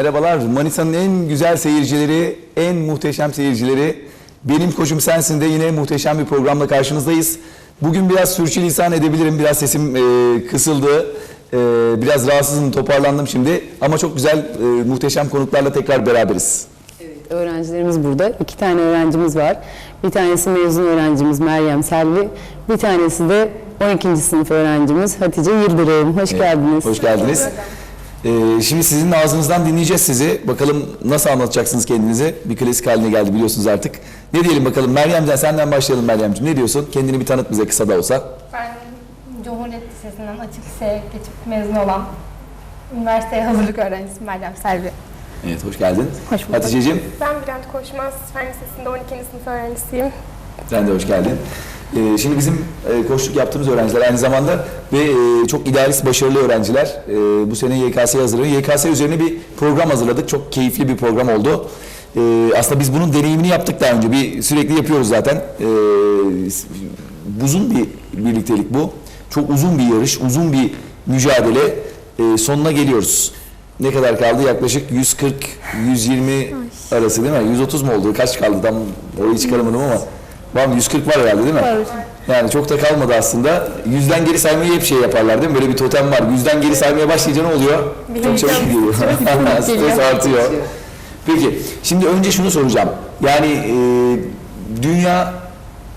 Merhabalar. Manisa'nın en güzel seyircileri, en muhteşem seyircileri. Benim koçum sensin de yine muhteşem bir programla karşınızdayız. Bugün biraz sürçülisan edebilirim. Biraz sesim e, kısıldı. E, biraz rahatsızım, toparlandım şimdi. Ama çok güzel, e, muhteşem konuklarla tekrar beraberiz. Öğrencilerimiz burada. İki tane öğrencimiz var. Bir tanesi mezun öğrencimiz Meryem Selvi. Bir tanesi de 12. sınıf öğrencimiz Hatice Yıldırım. Hoş geldiniz. Hoş geldiniz. E, şimdi sizin ağzınızdan dinleyeceğiz sizi. Bakalım nasıl anlatacaksınız kendinizi? Bir klasik haline geldi biliyorsunuz artık. Ne diyelim bakalım Meryem'den senden başlayalım Meryem'ciğim. Ne diyorsun? Kendini bir tanıt bize kısa da olsa. Ben Cumhuriyet Lisesi'nden açık liseye geçip mezun olan üniversiteye hazırlık öğrencisiyim Meryem Selvi. Evet hoş geldin. Hoş bulduk. Hatice'ciğim Ben Bülent Koşmaz, Fen Lisesi'nde 12. sınıf öğrencisiyim. sen de hoş geldin. Ee, şimdi bizim e, koçluk yaptığımız öğrenciler aynı zamanda ve e, çok idealist başarılı öğrenciler e, bu sene YKS'ye hazırlanıyor. YKS üzerine bir program hazırladık. Çok keyifli bir program oldu. E, aslında biz bunun deneyimini yaptık daha önce. Bir sürekli yapıyoruz zaten. E, uzun bir birliktelik bu. Çok uzun bir yarış, uzun bir mücadele. E, sonuna geliyoruz. Ne kadar kaldı? Yaklaşık 140 120 arası değil mi? 130 mu oldu? Kaç kaldı? Tam orayı çıkaramadım ama. Var mı? 140 var herhalde değil mi? Var. Yani çok da kalmadı aslında. Yüzden geri saymayı hep şey yaparlar değil mi? Böyle bir totem var. Yüzden geri saymaya başlayınca ne oluyor? çok çabuk geliyor. Stres artıyor. Peki, şimdi önce şunu soracağım. Yani e, dünya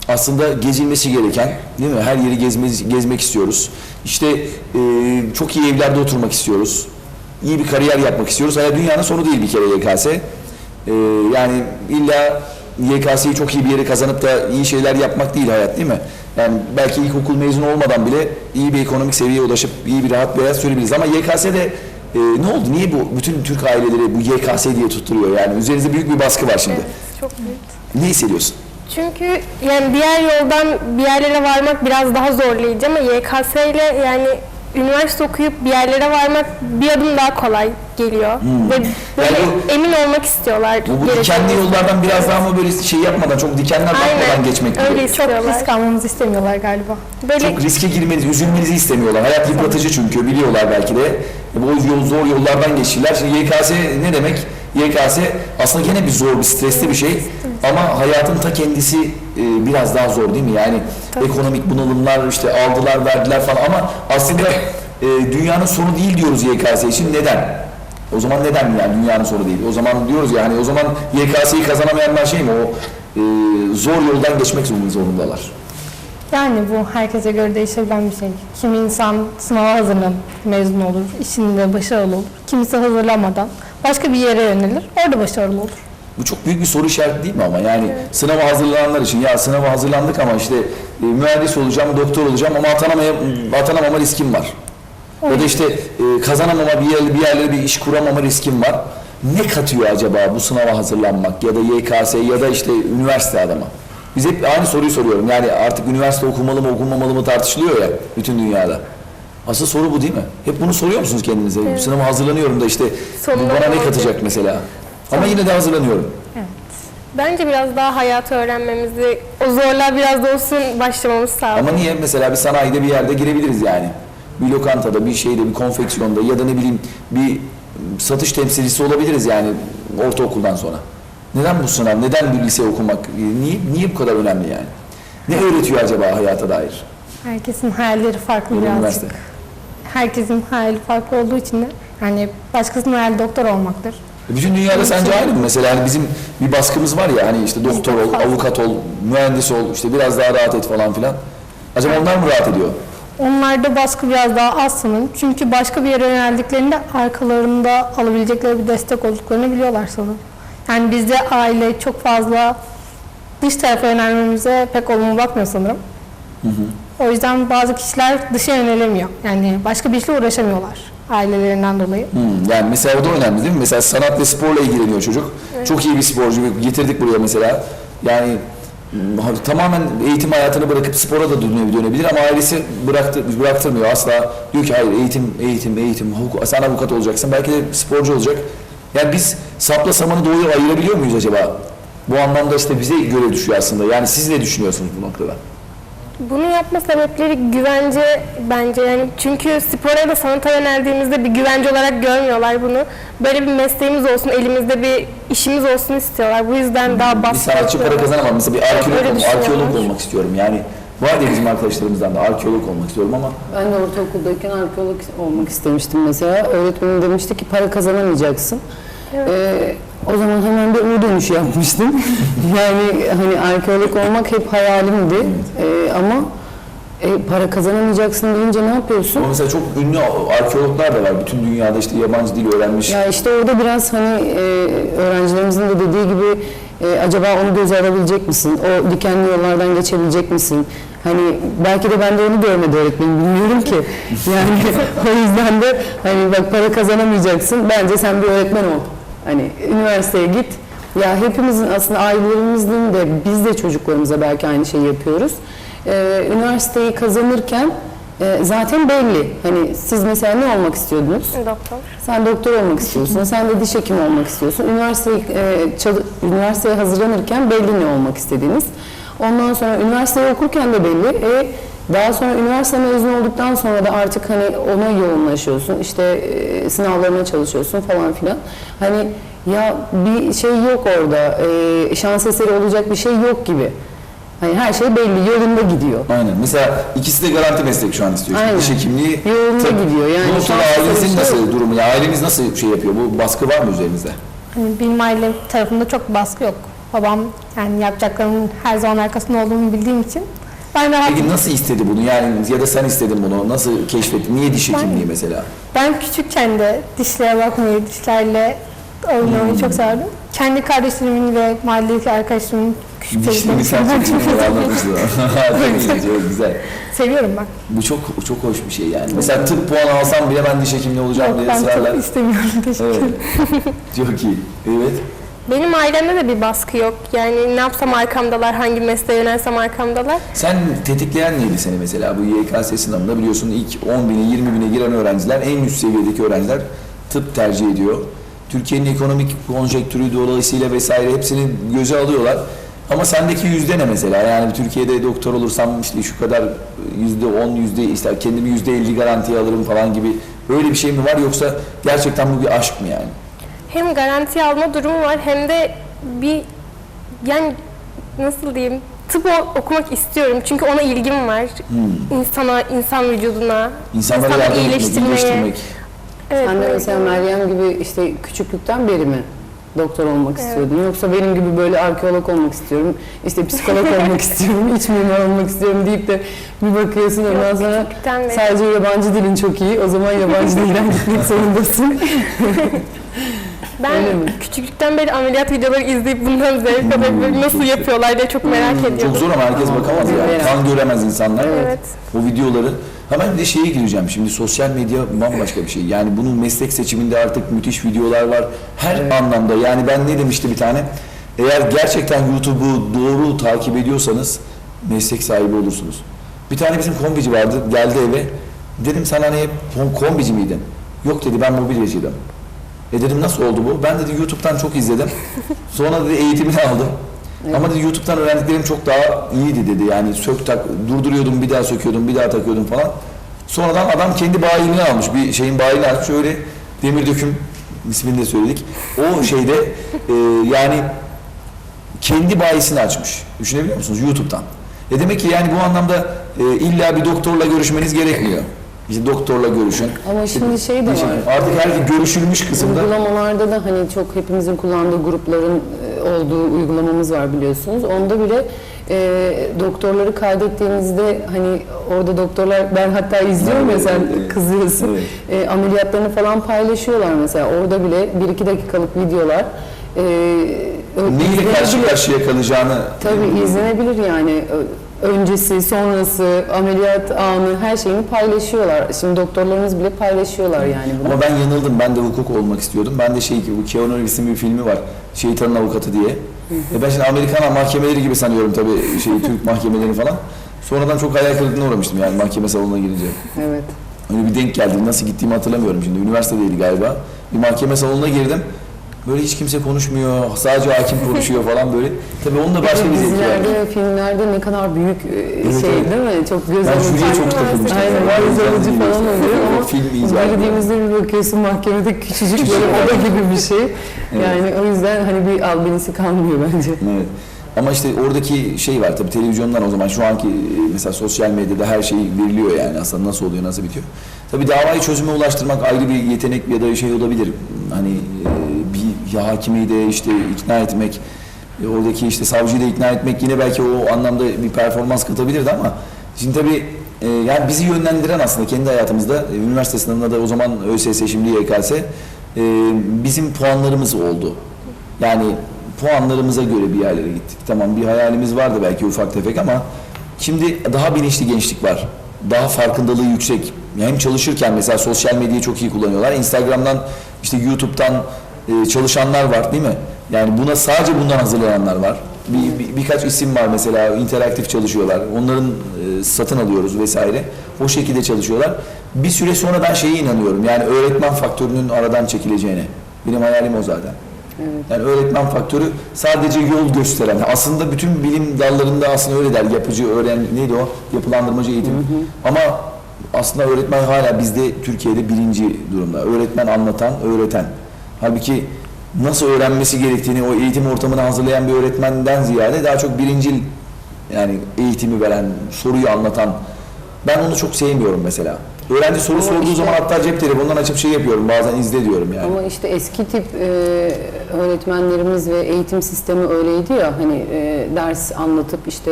aslında gezilmesi gereken, değil mi? Her yeri gezme, gezmek istiyoruz. İşte e, çok iyi evlerde oturmak istiyoruz. İyi bir kariyer yapmak istiyoruz. Hayat dünyanın sonu değil bir kere YKS. E, yani illa YKS'yi çok iyi bir yere kazanıp da iyi şeyler yapmak değil hayat değil mi? Yani belki ilkokul mezunu olmadan bile iyi bir ekonomik seviyeye ulaşıp iyi bir rahat bir hayat sürebiliriz. Ama YKS'de e, ne oldu? Niye bu bütün Türk aileleri bu YKS diye tutturuyor? Yani üzerinizde büyük bir baskı var şimdi. Çok büyük. Ne hissediyorsun? Çünkü yani diğer yoldan bir yerlere varmak biraz daha zorlayıcı ama YKS ile yani üniversite okuyup bir yerlere varmak bir adım daha kolay geliyor. Ve böyle Hmm. Yani bu- emin olmak istiyorlar. Bu, bu dikenli yollardan biraz daha mı böyle şey yapmadan, çok dikenler bakmadan geçmek gibi? Öyle Çok istiyorlar. risk almamızı istemiyorlar galiba. Böyle Çok riske girmenizi, üzülmenizi istemiyorlar. Hayat yıpratıcı çünkü biliyorlar belki de. E, Bu yol, zor yollardan geçtiler. Şimdi YKS ne demek? YKS aslında gene bir zor, bir stresli bir şey. Ama hayatın ta kendisi e, biraz daha zor değil mi? Yani ekonomik bunalımlar, işte aldılar, verdiler falan ama aslında e, dünyanın sonu değil diyoruz YKS için. Neden? O zaman neden yani dünyanın sonu değil? O zaman diyoruz ya hani o zaman YKS'yi kazanamayanlar şey mi? O e, zor yoldan geçmek zorundalar. Yani bu herkese göre değişebilen bir şey. Kimi insan sınava hazırlanıp mezun olur, işinde başarılı olur. Kimisi hazırlamadan başka bir yere yönelir, orada başarılı olur. Bu çok büyük bir soru işareti değil mi ama yani sınava hazırlananlar için ya sınava hazırlandık ama işte e, mühendis olacağım, doktor olacağım ama atanamaya, atanamama riskim var. Ya da işte e, kazanamama bir, yer, bir yerlere bir iş kuramama riskim var. Ne katıyor acaba bu sınava hazırlanmak ya da YKS ya da işte üniversite adama? Biz hep aynı soruyu soruyorum. Yani artık üniversite okumalı mı okunmamalı mı tartışılıyor ya bütün dünyada. Asıl soru bu değil mi? Hep bunu soruyor musunuz kendinize? Sınava hazırlanıyorum da işte bu Sonunda bana ne katacak mesela? Ama yine de hazırlanıyorum. bence biraz daha hayatı öğrenmemizi, o zorluğa biraz da olsun başlamamız sağlıyor. Ama niye mesela bir sanayide bir yerde girebiliriz yani. Bir lokantada, bir şeyde, bir konfeksiyonda ya da ne bileyim bir satış temsilcisi olabiliriz yani ortaokuldan sonra. Neden bu sınav? Neden bir lise okumak? Niye, niye bu kadar önemli yani? Ne öğretiyor acaba hayata dair? Herkesin hayalleri farklı Bir birazcık. üniversite. Herkesin hayali farklı olduğu için de yani başkasının hayali doktor olmaktır. Bütün dünyada sence aynı mı? Mesela hani bizim bir baskımız var ya hani işte doktor ol, avukat ol, mühendis ol, işte biraz daha rahat et falan filan. Acaba onlar mı rahat ediyor? Onlarda baskı biraz daha az sanırım. Çünkü başka bir yere yöneldiklerinde arkalarında alabilecekleri bir destek olduklarını biliyorlar sanırım. Yani bizde aile çok fazla dış tarafa yönelmemize pek olumlu bakmıyor sanırım. O yüzden bazı kişiler dışa yönelemiyor. Yani başka bir işle uğraşamıyorlar ailelerinden dolayı. Hmm, yani mesela o da önemli değil mi? Mesela sanat ve sporla ilgileniyor çocuk. Çok iyi bir sporcu. Getirdik buraya mesela. Yani hmm, tamamen eğitim hayatını bırakıp spora da döne- dönebilir ama ailesi bıraktı, bıraktırmıyor asla. Diyor ki hayır eğitim, eğitim, eğitim, hukuk, sen avukat olacaksın, belki de sporcu olacak. Yani biz sapla samanı doğuya ayırabiliyor muyuz acaba? Bu anlamda işte bize göre düşüyor aslında. Yani siz ne düşünüyorsunuz bu noktada? Bunu yapma sebepleri güvence bence yani çünkü spora da sanata yöneldiğimizde bir güvence olarak görmüyorlar bunu. Böyle bir mesleğimiz olsun, elimizde bir işimiz olsun istiyorlar. Bu yüzden daha Bir baskı sanatçı para kazanamam. Mesela bir arkeolog, arkeolog olmak istiyorum. Yani var ya bizim arkadaşlarımızdan da arkeolog olmak istiyorum ama Ben de ortaokuldayken arkeolog olmak istemiştim mesela. Öğretmenim demişti ki para kazanamayacaksın. Ee, o zaman hemen bir U dönüşü yapmıştım. yani hani arkeolog olmak hep hayalimdi. Ee, ama e, para kazanamayacaksın deyince ne yapıyorsun? ama mesela çok ünlü arkeologlar da var. Bütün dünyada işte yabancı dil öğrenmiş. Ya işte orada biraz hani e, öğrencilerimizin de dediği gibi e, acaba onu göze alabilecek misin? O dikenli yollardan geçebilecek misin? Hani belki de ben de onu görmedi öğretmenim bilmiyorum ki. Yani o yüzden de hani bak para kazanamayacaksın. Bence sen bir öğretmen ol. Hani üniversiteye git. Ya hepimizin aslında ailelerimizin de biz de çocuklarımıza belki aynı şeyi yapıyoruz. Ee, üniversiteyi kazanırken e, zaten belli. Hani siz mesela ne olmak istiyordunuz? Doktor. Sen doktor olmak istiyorsun, sen de diş hekimi olmak istiyorsun. Üniversiteyi, e, çalı- üniversiteye hazırlanırken belli ne olmak istediğiniz. Ondan sonra üniversiteyi okurken de belli. E, daha sonra üniversite mezunu olduktan sonra da artık hani ona yoğunlaşıyorsun. İşte e, sınavlarına çalışıyorsun falan filan. Hani ya bir şey yok orada, e, şans eseri olacak bir şey yok gibi. Hani her şey belli, yolunda gidiyor. Aynen. Mesela ikisi de garanti meslek şu an istiyor. Aynen. Diş hekimliği. Yolunda Tabii. gidiyor. Yani Bu noktada şanslı ailenizin şey nasıl yok. durumu? Ya aileniz nasıl şey yapıyor? Bu baskı var mı üzerinizde? Hani benim ailem tarafında çok baskı yok. Babam yani yapacaklarımın her zaman arkasında olduğumu bildiğim için ben rahat Peki nasıl istedi bunu? Yani ya da sen istedin bunu. Nasıl keşfettin? Niye diş hekimliği mesela? Ben küçükken de dişlere bakmayı, dişlerle oynamayı çok severdim. Kendi kardeşlerimin ve mahalledeki arkadaşlarımın küçük Dişlerini sen çocuklarını çekiyorsun. Anlatmıştın. Çok güzel. seviyorum ben. Bu çok çok hoş bir şey yani. Mesela tıp puanı alsam bile ben diş hekimliği olacağım Yok diye ben ısrarlar. çok istemiyorum. Teşekkür Evet. çok iyi. Evet. Benim ailemde de bir baskı yok. Yani ne yapsam arkamdalar, hangi mesleğe yönelsem arkamdalar. Sen tetikleyen neydi seni mesela? Bu YKS sınavında biliyorsun ilk 10 bine 20 bine giren öğrenciler en üst seviyedeki öğrenciler tıp tercih ediyor. Türkiye'nin ekonomik konjektürü dolayısıyla vesaire hepsini göze alıyorlar. Ama sendeki yüzde ne mesela? Yani Türkiye'de doktor olursam işte şu kadar yüzde 10, yüzde işte kendimi yüzde 50 garantiye alırım falan gibi öyle bir şey mi var yoksa gerçekten bu bir aşk mı yani? Hem garanti alma durumu var hem de bir yani nasıl diyeyim tıp okumak istiyorum çünkü ona ilgim var. İnsana, insan vücuduna, İnsanlara insanı yardım iyileştirmeye. iyileştirmek. Evet, Sen de mesela. Meryem gibi işte küçüklükten beri mi doktor olmak istiyordun? Yoksa benim gibi böyle arkeolog olmak istiyorum, işte psikolog olmak istiyorum, iç mimar olmak istiyorum deyip de bir bakıyorsun ondan Yok, sonra sadece yabancı dilin çok iyi, o zaman yabancı dilden gitmek zorundasın. Ben Öyle mi? küçüklükten beri ameliyat videoları izleyip bundan zevk alıp böyle nasıl çok- yapıyorlar diye çok merak Çok ediyordum. zor ama herkes bakamaz ya. Evet. Kan göremez insanlar. Evet. O videoları. Hemen bir de şeye gireceğim. Şimdi sosyal medya bambaşka bir şey. Yani bunun meslek seçiminde artık müthiş videolar var. Her anlamda. Yani ben ne demişti bir tane? Eğer gerçekten YouTube'u doğru takip ediyorsanız meslek sahibi olursunuz. Bir tane bizim kombici vardı. Geldi eve. Dedim sen hani hep kom- kombici miydin? Yok dedi ben mobilyacıydım. E dedim nasıl oldu bu? Ben dedi YouTube'dan çok izledim. Sonra dedi eğitimini aldım. Ama dedi YouTube'dan öğrendiklerim çok daha iyiydi dedi. Yani sök tak durduruyordum bir daha söküyordum bir daha takıyordum falan. Sonradan adam kendi bayiliğini almış. Bir şeyin bayiliğini almış. Öyle demir döküm ismini de söyledik. O şeyde e, yani kendi bayisini açmış. Düşünebiliyor musunuz? YouTube'dan. E demek ki yani bu anlamda e, illa bir doktorla görüşmeniz gerekmiyor. İşte doktorla görüşün. Ama şimdi şey de var. Artık her görüşülmüş kısımda Uygulamalarda da hani çok hepimizin kullandığı grupların e, olduğu uygulamamız var biliyorsunuz. Onda bile e, doktorları kaydettiğinizde hani orada doktorlar ben hatta izliyorum ya sen kızıyorsun. Evet. E, ameliyatlarını falan paylaşıyorlar mesela. Orada bile 1-2 dakikalık videolar e, neyle karşı karşıya kalacağını Tabii izlenebilir yani. Öncesi, sonrası, ameliyat anı her şeyini paylaşıyorlar. Şimdi doktorlarımız bile paylaşıyorlar yani bunu. Ama ben yanıldım. Ben de hukuk olmak istiyordum. Ben de şey gibi, bu Keanu Reeves'in bir filmi var. Şeytanın Avukatı diye. E ben şimdi Amerikan mahkemeleri gibi sanıyorum tabii şey Türk mahkemeleri falan. Sonradan çok hayal kırıklığına uğramıştım yani mahkeme salonuna girince. Evet. Öyle bir denk geldi. Nasıl gittiğimi hatırlamıyorum şimdi. Üniversitedeydi galiba. Bir mahkeme salonuna girdim. Böyle hiç kimse konuşmuyor, sadece hakim konuşuyor falan böyle. Tabii onun da başka bir zevki var. Dizilerde, filmlerde ne kadar büyük e, Evet, şey evet. değil mi? Çok göz Ben alıcı. jüriye çok takılmıştım. Aynen, Var göz alıcı ben falan oluyor ama Film girdiğimizde bir bakıyorsun mahkemede küçücük Küçücük, böyle evet. oda gibi bir şey. Yani o yüzden hani bir albenisi kalmıyor bence. Evet. Ama işte oradaki şey var tabii televizyondan o zaman şu anki e, mesela sosyal medyada her şey veriliyor yani aslında nasıl oluyor nasıl bitiyor. Tabii davayı çözüme ulaştırmak ayrı bir yetenek ya da şey olabilir. Hani e, ya hakimi de işte ikna etmek, e, oradaki işte savcıyı da ikna etmek yine belki o anlamda bir performans katabilirdi ama şimdi tabii e, yani bizi yönlendiren aslında kendi hayatımızda e, üniversite sınavında da o zaman ÖSS şimdi YKS e, bizim puanlarımız oldu. Yani puanlarımıza göre bir yerlere gittik. Tamam bir hayalimiz vardı belki ufak tefek ama şimdi daha bilinçli gençlik var. Daha farkındalığı yüksek. Hem çalışırken mesela sosyal medyayı çok iyi kullanıyorlar. Instagram'dan işte YouTube'dan e, çalışanlar var değil mi? Yani buna sadece bundan hazırlayanlar var. Bir, bir- birkaç isim var mesela interaktif çalışıyorlar. Onların e, satın alıyoruz vesaire. O şekilde çalışıyorlar. Bir süre sonra ben şeye inanıyorum. Yani öğretmen faktörünün aradan çekileceğine. Benim hayalim o zaten. Yani öğretmen faktörü sadece yol gösteren. Aslında bütün bilim dallarında aslında öyle der. Yapıcı, öğren neydi o? Yapılandırmacı eğitim. Ama aslında öğretmen hala bizde Türkiye'de birinci durumda. Öğretmen anlatan, öğreten. Halbuki nasıl öğrenmesi gerektiğini o eğitim ortamını hazırlayan bir öğretmenden ziyade daha çok birincil yani eğitimi veren, soruyu anlatan. Ben onu çok sevmiyorum mesela. Öğrenci soru Ama sorduğu işte- zaman hatta cep telefonundan açıp şey yapıyorum. Bazen izle diyorum yani. Ama işte eski tip e, öğretmenlerimiz ve eğitim sistemi öyleydi ya hani e, ders anlatıp işte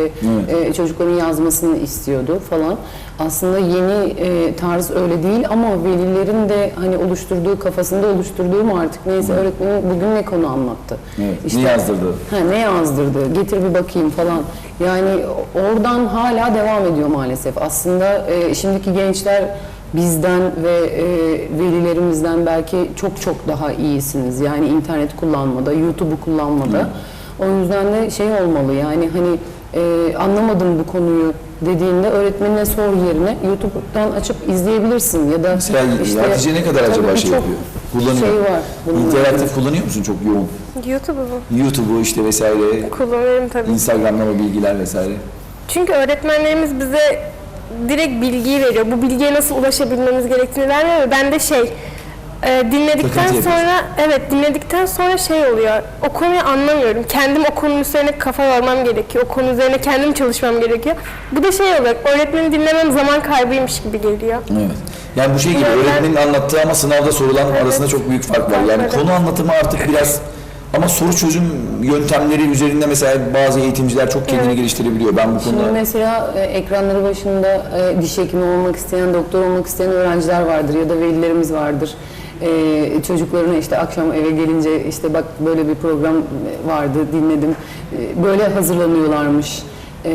e, çocukların yazmasını istiyordu falan. Aslında yeni e, tarz öyle değil ama velilerin de hani oluşturduğu kafasında oluşturduğu mu artık neyse öğretmenin bugün ne konu anlattı. Evet, ne yazdırdı? Ha, ne yazdırdı? Getir bir bakayım falan. Yani oradan hala devam ediyor maalesef. Aslında e, şimdiki gençler bizden ve e, velilerimizden belki çok çok daha iyisiniz. Yani internet kullanmada, YouTube'u kullanmada. O yüzden de şey olmalı yani hani e, anlamadım bu konuyu dediğinde öğretmenine sor yerine YouTube'dan açıp izleyebilirsin ya da Mesela Hatice ne kadar acaba şey yapıyor? Kullanıyor. Şey var. İnteraktif kullanıyor musun çok yoğun? YouTube'u mu? YouTube'u işte vesaire, Kullanıyorum tabii. Instagram'dan o bilgiler vesaire. Çünkü öğretmenlerimiz bize direkt bilgiyi veriyor. Bu bilgiye nasıl ulaşabilmemiz gerektiğini vermiyor ve ben de şey e, dinledikten Takıntı sonra evet dinledikten sonra şey oluyor. O konuyu anlamıyorum. Kendim o konunun üzerine kafa yormam gerekiyor. O konu üzerine kendim çalışmam gerekiyor. Bu da şey oluyor. Öğretmeni dinlemem zaman kaybıymış gibi geliyor. Evet. Yani bu şey gibi Öğretmen- öğretmenin anlattığı ama sınavda sorulan arasında çok büyük fark var. Yani konu anlatımı artık biraz ama soru çözüm yöntemleri üzerinde mesela bazı eğitimciler çok kendini Evet. geliştirebiliyor. Ben bu Şimdi konuda mesela e, ekranları başında e, diş hekimi olmak isteyen, doktor olmak isteyen öğrenciler vardır ya da velilerimiz vardır. E, çocuklarına işte akşam eve gelince işte bak böyle bir program vardı dinledim. E, böyle hazırlanıyorlarmış e,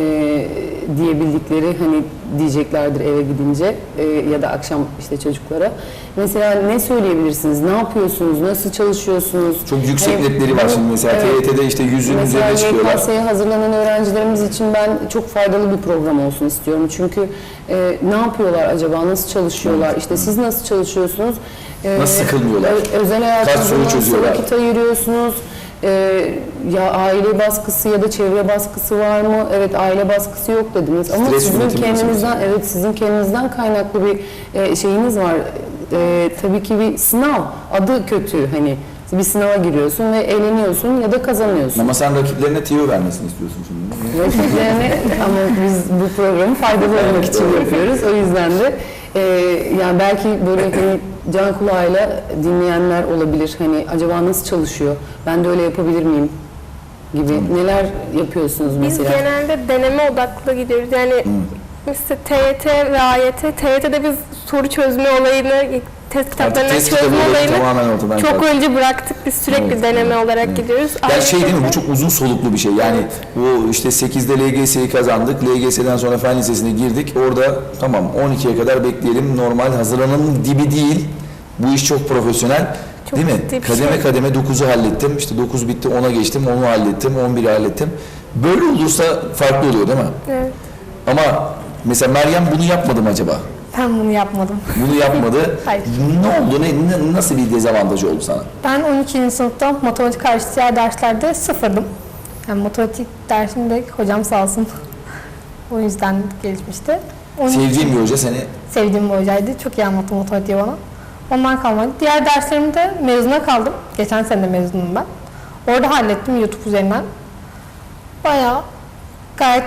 diyebildikleri hani diyeceklerdir eve gidince e, ya da akşam işte çocuklara. Mesela ne söyleyebilirsiniz? Ne yapıyorsunuz? Nasıl çalışıyorsunuz? çok yüksek Hani netleri var bunu- şimdi mesela evet. TYT'de işte yüzün Mesela üzerine çıkıyorlar. YKS'ye hazırlanan öğrencilerimiz için ben çok faydalı bir program olsun istiyorum. Çünkü e, ne yapıyorlar acaba, nasıl çalışıyorlar, işte siz nasıl çalışıyorsunuz? E, Nasıl sıkılmıyorlar? özel hayatınızda soru nasıl vakit ayırıyorsunuz? E, ya aile baskısı ya da çevre baskısı var mı? Evet aile baskısı yok dediniz ama Stres sizin kendinizden evet sizin kendinizden kaynaklı bir e, şeyiniz var. E, tabii ki bir sınav adı kötü hani bir sınava giriyorsun ve eğleniyorsun ya da kazanıyorsun. Ama sen rakiplerine tiyo vermesini istiyorsun şimdi. Rakiplerine ama biz bu programı faydalı olmak için yapıyoruz. O yüzden de e, yani belki böyle hani can kulağıyla dinleyenler olabilir. Hani acaba nasıl çalışıyor? Ben de öyle yapabilir miyim? gibi neler yapıyorsunuz Biz mesela? genelde deneme odaklı gidiyoruz. Yani mesela TYT ve AYT, TYT'de biz soru çözme olayını, test kitaplarından test çözme olayını çok kalktı. önce bıraktık. Biz sürekli Evet, deneme olarak gidiyoruz. Yani şey değil mi bu çok uzun soluklu bir şey. Yani bu işte 8'de LGS'yi kazandık. LGS'den sonra fen lisesine girdik. Orada tamam 12'ye kadar bekleyelim. Normal hazırlananın dibi değil. Bu iş çok profesyonel. Çok değil mi? Kademe şey. kademe 9'u hallettim. İşte 9 bitti 10'a geçtim. 10'u hallettim. 11'i hallettim. Böyle olursa farklı oluyor değil mi? Evet. Ama mesela Meryem bunu yapmadı mı acaba? Ben bunu yapmadım. Bunu yapmadı. Hayır. Ne oldu? Ne, nasıl bir dezavantajı oldu sana? Ben 12. sınıfta matematik hariç diğer derslerde sıfırdım. Yani matematik dersimde hocam sağ olsun. o yüzden gelişmişti. Onun Sevdiğin bir hoca seni sevdiğim bir hocaydı. Çok iyi anlattı matematiği bana. Ondan kalmadı. Diğer derslerimde mezuna kaldım. Geçen sene de mezunum ben. Orada hallettim YouTube üzerinden. Bayağı gayet